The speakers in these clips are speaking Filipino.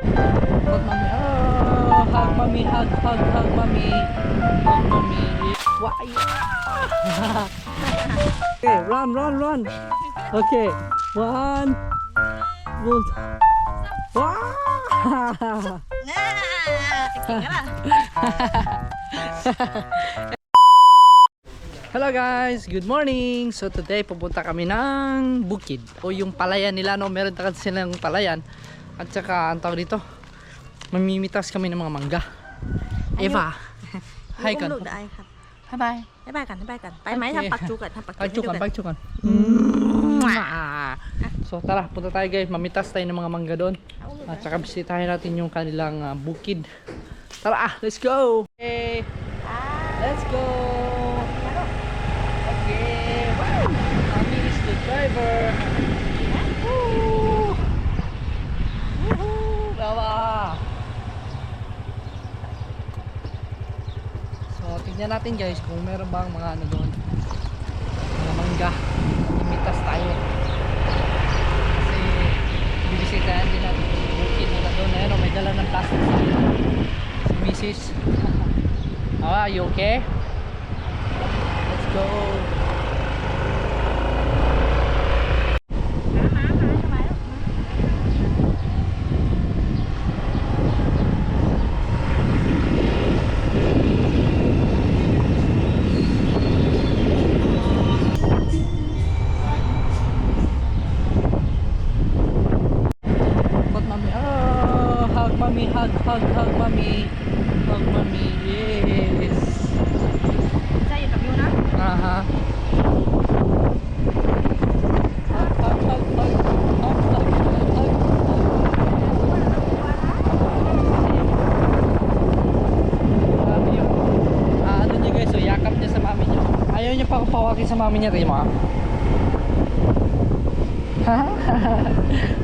Hug mommy. Oh, hug mommy, hug, hug, hug mommy. Hug mommy. Why? okay, run, run, run. Okay, one, two. Wow! Hello guys, good morning. So today pupunta kami ng bukid o yung palayan nila no, meron talaga silang palayan. At saka ang tawag dito, mamimitas kami ng mga mangga. Eva. Hi กัน ลูกได้ครับ Hi bye. บ๊ายบายกันบ๊ายบายกัน ไปไหม โอเค ทำปักจูกันทำปักจู Pagchukan, ให้ดูกัน pagchukan. So tara, punta tayo guys, mamitas tayo ng mga mangga doon. เอาลูก At นะ saka bisitahin natin yung kanilang ah, bukid. Tara, ah, let's go! Okay, let's go! Okay, wow! Mami is the driver. Tignan natin guys kung meron bang mga ano doon. Mga mangga. Imitas tayo. Kasi, bibisitahan din natin yung bukid nila doon. Ayun, oh, may dala ng plastic sa si Mrs. Ah, you okay? Let's go. Pawakin sa mami niya, Rima. Ha?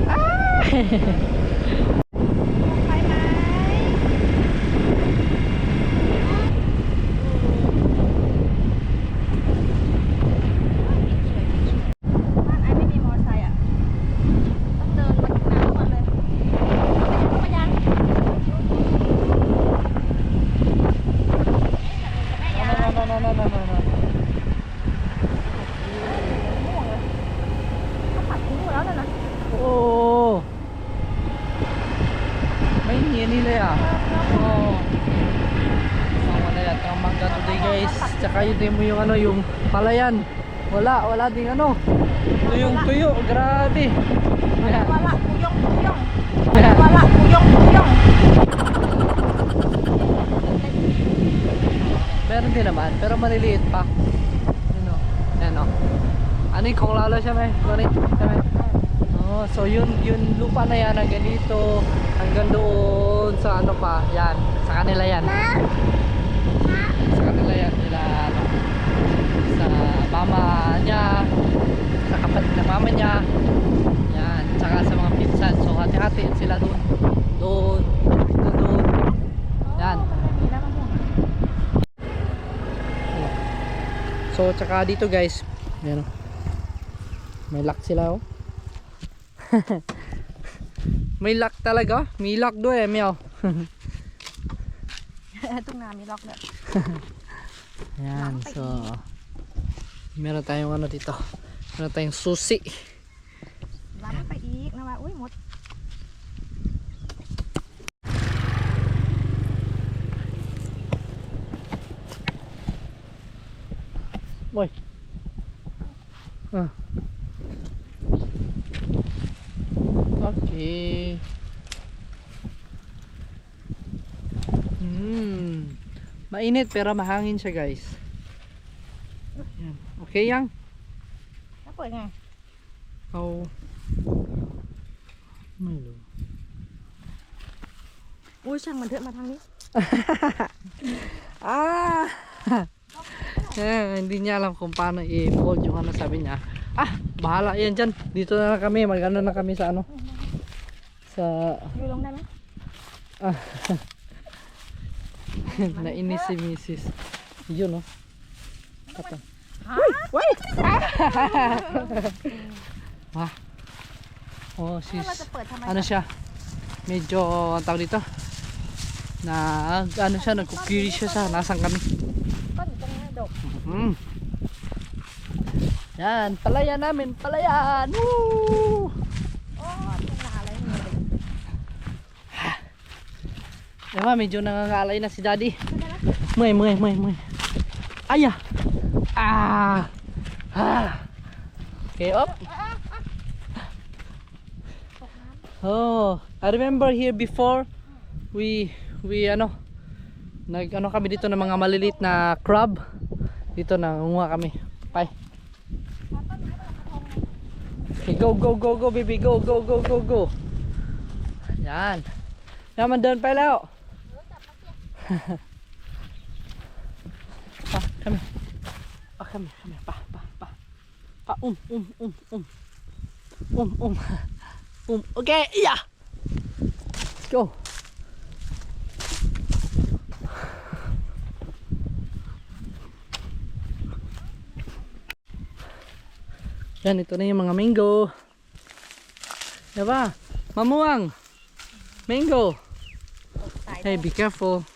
ah! Ah. Oo. Sama na yan ang mangga today guys. Tsaka yun din mo yung ano, yung palayan. Wala, wala ding ano. Tuyong tuyo, grabe. Ayan. wala kuyong Ayan. wala kuyong kuyong Meron din naman, pero maliliit pa. Ano? Ano? Ano yung kung lalo siya may? Siya may? Oh, so yun, yun lupa na yan hanggang dito, hanggang doon sa ano pa, yan, sa kanila yan. Sa kanila yan, nila ano, sa mama niya, sa kapatid na mama niya, yan, tsaka sa mga pinsan. So hati-hati sila doon, doon, doon, doon. Yan. So tsaka dito guys, ayan o. May lock sila oh. May lock talaga? May lock doon eh, mèo, Ito nga, may lock na. Ayan, so... Meron tayong ano dito. Meron tayong susi. Lama pa iik. Nawa, uy, mot. Boy. Ah. mainit pero mahangin siya guys. Yan. Okay yang? Ako nga. Oh. May lo. Uy, siyang man ma thang ni. ah! eh, hindi niya alam kung paano i-fold yung ano sabi niya. Ah, bahala yan dyan. Dito na lang kami. Mag-ano na kami sa ano. Sa... Lulong na lang. Ah. Nainis si misis. Yun, oh. no? Katang. Uy! Uy! Wah. Oh, sis. Ano siya? Medyo, ang tawag dito? Na, ano siya, nagkukiri siya sa nasang kami. Mm. Yan, palayan namin, palayan! Woo! Diba, medyo nangangalay na si daddy Muy, muy, muy, muy. Aya. Ah. Ah. Okay, up. Oh, I remember here before we we ano nag ano kami dito ng mga maliliit na crab. Dito na nguha kami. Bye. Okay, go go go go baby, go go go go go. Yan. Naman doon pa lao. Pa, kami. Pa, kami, kami. Pa, pa, pa. Pa, um, um, um, um. Um, um. Um, okay, yeah. Let's go. Yan, ito na yung mga mango. Diba? Mamuang. Mango. Hey, be careful.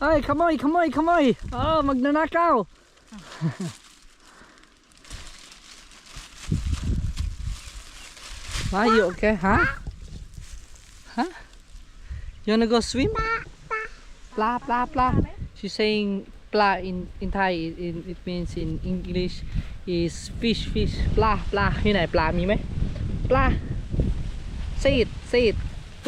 Ay, kamoy, kamoy, kamoy. Oh, magnanakaw. Are you okay, huh? Huh? You wanna go swim? Pla, pla, pla. She's saying pla in, in Thai. It, it, it means in English is fish, fish. Pla, pla. ที่ไหนปลามีไหม ปลา say it say it ป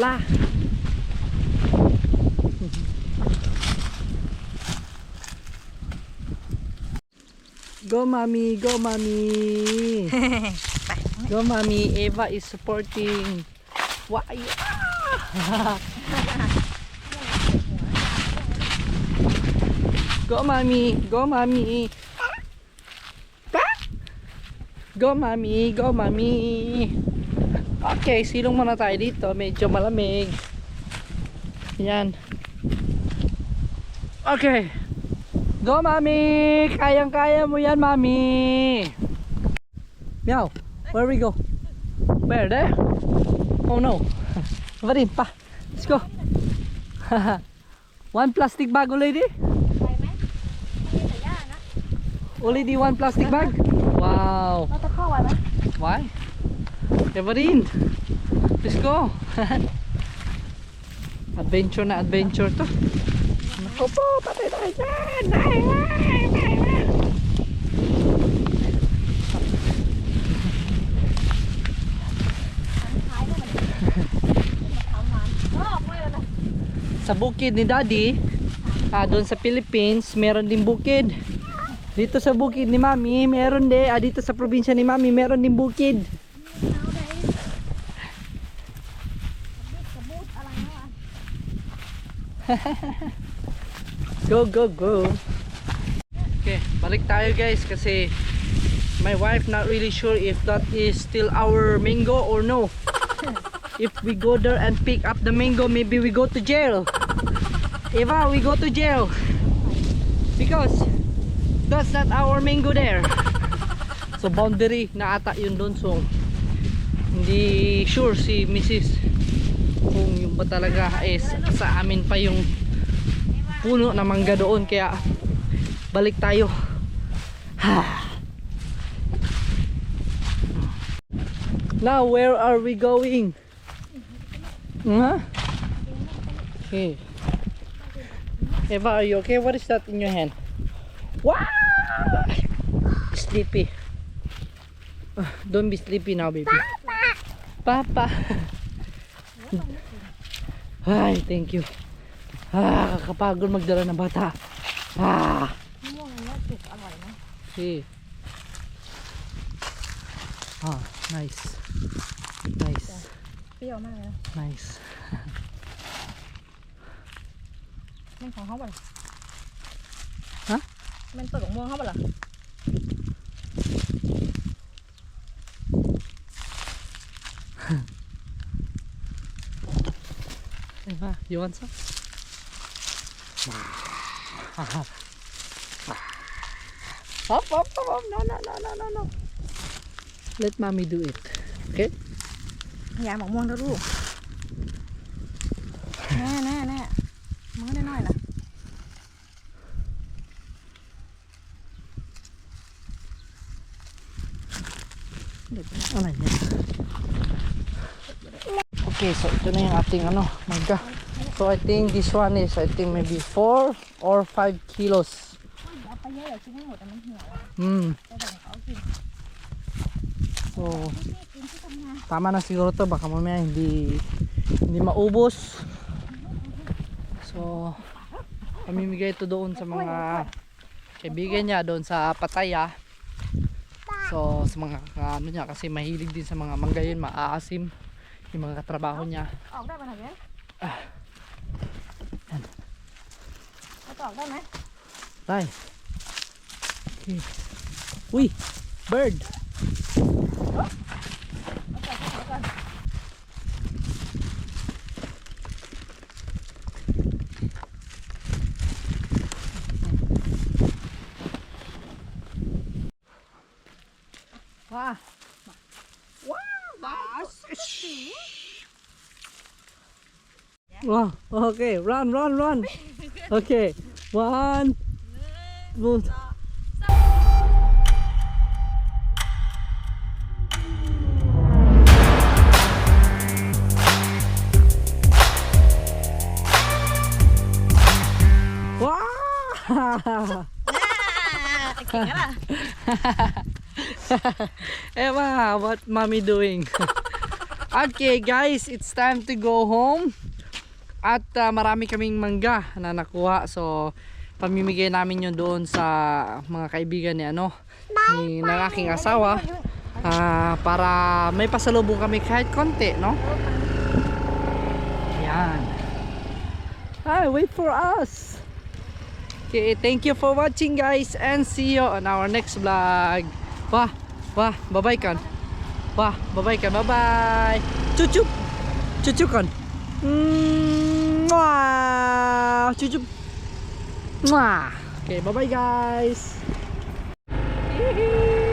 Go mommy, go mommy. go mommy. Eva is supporting. Why? Go mommy, go mommy. Go mommy, go mommy. Okay, silong muna tayo dito. Medyo malamig. Yan. Okay. Go, mami! Kayang-kaya mo yan, mami! Meow, where we go? Where, there? Oh no! Varin, pa! Let's go! one plastic bag, lady? Already one plastic bag? Wow! Why? Varin! Let's go! adventure na adventure to! Opo, patay tayo dyan! Ay, ay, ay, ay. sa bukid ni daddy ah, doon sa Philippines meron din bukid dito sa bukid ni mami meron din ah, dito sa probinsya ni mami meron din bukid Ha ha ha. Go, go, go. Okay, balik tayo guys kasi my wife not really sure if that is still our mango or no. if we go there and pick up the mango, maybe we go to jail. Eva, we go to jail. Because that's not our mango there. so boundary na ata yun doon. So hindi sure si Mrs. kung yung ba talaga is sa amin pa yung puno na mangga doon kaya balik tayo. Now where are we going? Huh? okay. Eva are you okay? What is that in your hand? Wow sleepy. Ah, don't be sleepy now baby. Papa! Ay thank you ah kakapagod magdala ng bata ah มะม่วงอันนี้สุกอร่อยนะ Okay. Ah, nice. Nice. เปรี้ยวมากเลยนะ Nice. มันของเขาเปล่า ฮะ มันต้นของม่วงเขาเปล่า Eva, you want some? Up, up, up, up. No, no, no, no, no, no. Let mommy do it. Okay? อย่าหมกม่วงนะลูก แน่แน่แน่มือน้อยๆนะ Ano yan? Okay, so ito na yung ating ano, mangga. So I think this one is, I think maybe 4 or 5 kilos. เอาไปเยอะเดี๋ยวกินให้หมดแต่มันเหี่ยวอะ Hmm. ไปแบ่งเขากิน So, พี่กินที่ทำงาน tama na siguro to baka mamaya hindi hindi maubos. So, pamimigay ito doon sa mga kaibigan niya doon sa Pataya. So, sa mga ka- ano niya kasi mahilig din sa mga mangga yun, maaasim yung mga katrabaho niya. ออกได้ไหมหน่อยเนี้ย อาต่อออกได้ไหม Tay. Okay. Uy, bird. เอาต่อเอาก่อน Wow. Wow. Okay, run, run, run. Okay. One. Two. Emma, what mommy doing? okay guys, it's time to go home. At ah, marami kaming mangga na nakuha. So, pamimigay namin yun doon sa mga kaibigan ni ano, ni ng aking asawa. Ah, para may pasalubong kami kahit konti, no? Yan. Hi, wait for us. Okay, thank you for watching guys and see you on our next vlog. Wah, wah, bye-bye kan. Wah, bye-bye kan. Bye-bye. Cucup. Cucup kan. Mwah. Cucup. Mwah. Okay, bye-bye guys. Hihi.